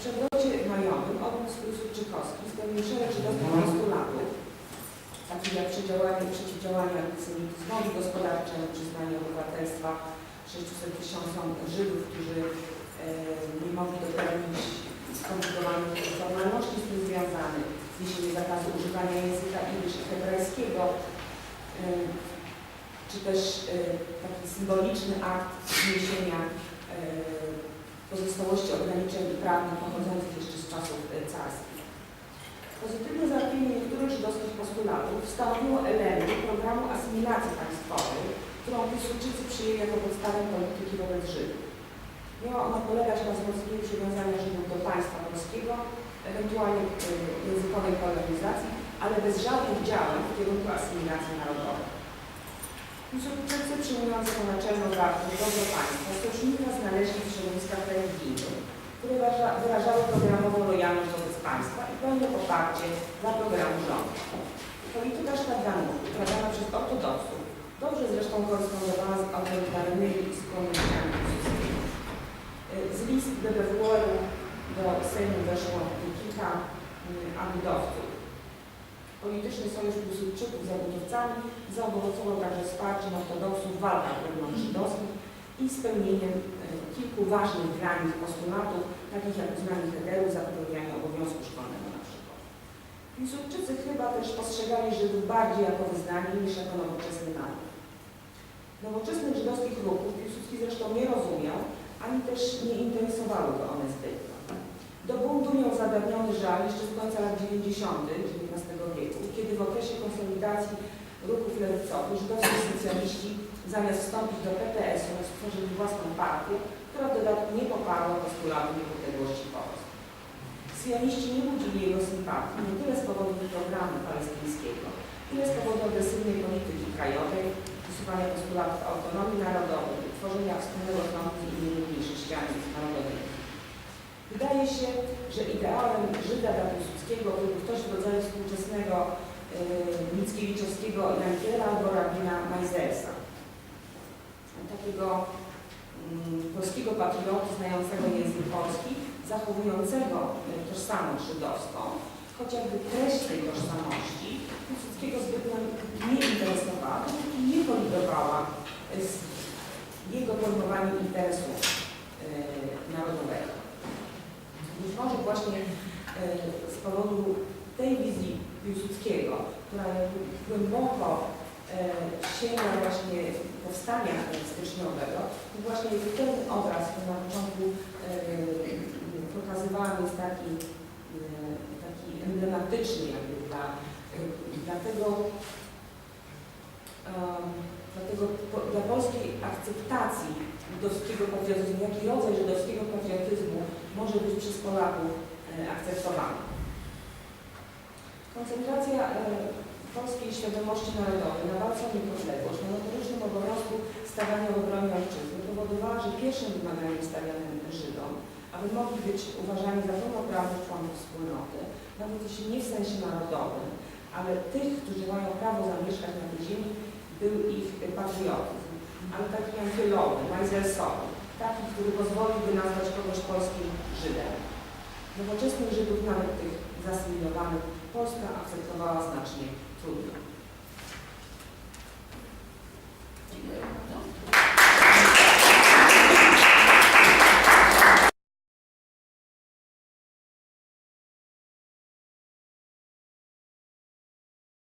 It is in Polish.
przewrocie majowym obóz Piłsudczykowski spełnił szereg żydowskich postulatów, takich jak przeciwdziałanie, przeciwdziałanie antysemityzmowi gospodarczemu, przyznanie obywatelstwa 600 tysiącom Żydów, którzy e, nie mogli dopełnić skomplikowanych formalności z tym związanych, zniesienie zakazu używania języka idysz i hebrajskiego, e, czy też e, taki symboliczny akt zniesienia e, pozostałości ograniczeń prawnych pochodzących jeszcze z czasów e, carskich. Pozytywne załatwienie niektórych żydowskich postulatów stanowiło element programu asymilacji państwowej, którą Piłsudczycy przyjęli jako podstawę polityki wobec Żydów. Miała ona polegać na wzmocnieniu przywiązania Żydów do państwa polskiego, ewentualnie e, językowej kolonizacji, ale bez żadnych działań w kierunku asymilacji narodowej. Piłsudczycy przyjmując jako naczelną dobro państwa sojusznika znaleźli w środowiskach religijnych, które wyraża- wyrażały programową lojalność wobec państwa i pełne poparcie dla programu rządu. Polityka sztatanów uprawiana przez ortodoksów dobrze zresztą korespondowała z autorytarnymi skłonnościami. Y, Z list BBWR-u do Sejmu weszło kilka y, ambudowców. Polityczny sojusz Piłsudczyków z zabudowcami zaowocował także wsparciem ortodoksów w walkach wewnątrz żydowskich i spełnieniem e, kilku ważnych dla nich postulatów, takich jak uznanie heder za pełnianie obowiązku szkolnego na przykład. Piłsudczycy chyba też postrzegali Żydów bardziej jako wyznanie niż jako nowoczesny naród. Nowoczesnych żydowskich ruchów Piłsudski zresztą nie rozumiał, ani też nie interesowały go one zbytnio. Do buntu miał zadawniony żal jeszcze z końca lat 90. XIX wieku, kiedy w okresie konsolidacji ruchów lewicowych żydowscy socjaliści zamiast wstąpić do PPS-u stworzyli własną partię, która w dodatku nie poparła postulatu niepodległości Polski. Syjoniści nie budzili jego sympatii nie tyle z powodu programu palestyńskiego, ile z powodu agresywnej polityki krajowej, wysuwania postulatów autonomii narodowej, tworzenia wspólnego frontu innymi mniejszościami narodowymi. Wydaje się, że ideałem Żyda dla Piłsudskiego był ktoś w rodzaju współczesnego yy, Mickiewiczowskiego Jankiera albo rabina Majzersa. Takiego mm, polskiego patrioty znającego język polski, zachowującego y, tożsamość żydowską, choć jakby treść tej tożsamości Piłsudskiego zbytnio nie interesowała, dopóki nie kolidowała z jego pojmowaniem interesu y, narodowego. Być może właśnie e, z powodu tej wizji Piłsudskiego, która głęboko e, sięga właśnie powstania styczniowego, to właśnie ten obraz, który na początku e, pokazywałam, jest taki, taki emblematyczny jakby dla, dla tego dla polskiej akceptacji żydowskiego patriotyzmu, jaki rodzaj żydowskiego patriotyzmu może być przez Polaków e, akceptowany. Koncentracja e, polskiej świadomości narodowej na walce o niepodległość, na notorycznym obowiązku stawania w obronie ojczyzny powodowała, że pierwszym wymaganiem stawianym Żydom, aby mogli być uważani za pełnoprawnych członków wspólnoty, nawet jeśli nie w sensie narodowym, ale tych, którzy mają prawo zamieszkać na tej ziemi, był ich patriotyzm, ale taki antylowy, majzelsowy, taki, który pozwoliłby nazwać kogoś polskim Żydem. Nowoczesnych Żydów, nawet tych zasymilowanych, Polska akceptowała znacznie trudniej.